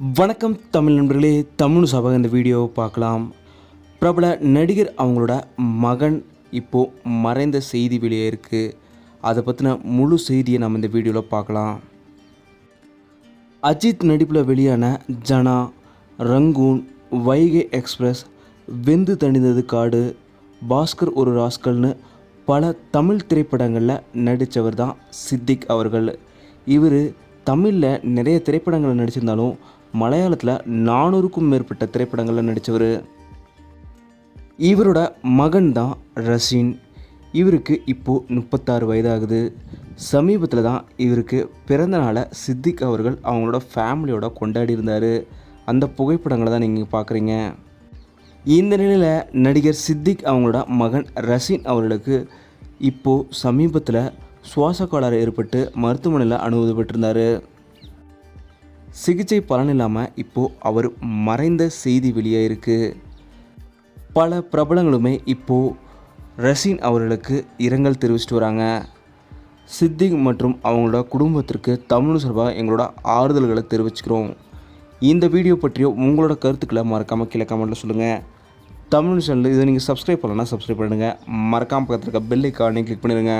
வணக்கம் தமிழ் நண்பர்களே தமிழ் சபக இந்த வீடியோவை பார்க்கலாம். பிரபல நடிகர் அவங்களோட மகன் இப்போது மறைந்த செய்தி வெளியே இருக்குது அதை பற்றின முழு செய்தியை நம்ம இந்த வீடியோவில் பார்க்கலாம். அஜித் நடிப்பில் வெளியான ஜனா ரங்கூன் வைகை எக்ஸ்பிரஸ் வெந்து தணிந்தது காடு பாஸ்கர் ஒரு ராஸ்கல்னு பல தமிழ் திரைப்படங்களில் நடித்தவர் தான் சித்திக் அவர்கள். இவர் தமிழில் நிறைய திரைப்படங்களில் நடிச்சிருந்தாலும் மலையாளத்தில் நானூறுக்கும் மேற்பட்ட திரைப்படங்களில் நடித்தவர் இவரோட மகன் தான் ரஷீன். இவருக்கு இப்போது முப்பத்தாறு வயதாகுது. சமீபத்தில் தான் இவருக்கு பிறந்த நாளை சித்திக் அவர்கள் அவங்களோட ஃபேமிலியோட கொண்டாடி இருந்தார். அந்த புகைப்படங்களை தான் நீங்கள் பார்க்குறீங்க இந்த நிலையில் நடிகர் சித்திக் அவங்களோட மகன் ரஷீன் அவர்களுக்கு இப்போது சமீபத்தில் சுவாச கோளாறு ஏற்பட்டு மருத்துவமனையில் அனுமதிப்பட்டிருந்தார் சிகிச்சை பலன் இல்லாமல் இப்போது அவர் மறைந்த செய்தி வெளியே இருக்குது பல பிரபலங்களுமே இப்போது ரஷீன் அவர்களுக்கு இரங்கல் தெரிவிச்சிட்டு வராங்க. சித்திக் மற்றும் அவங்களோட குடும்பத்திற்கு தமிழ் சார்பாக எங்களோட ஆறுதல்களை தெரிவிச்சுக்கிறோம். இந்த வீடியோ பற்றிய உங்களோட கருத்துக்களை மறக்காமல் கீழே கமெண்ட்டில் சொல்லுங்கள் தமிழ் சேனல் இதை நீங்கள் சப்ஸ்கிரைப் பண்ணலன்னா சப்ஸ்கிரைப் பண்ணுங்கள் மறக்காமல் பக்கத்தில் இருக்க பெல் ஐக்கானையும் கிளிக் பண்ணிடுங்க.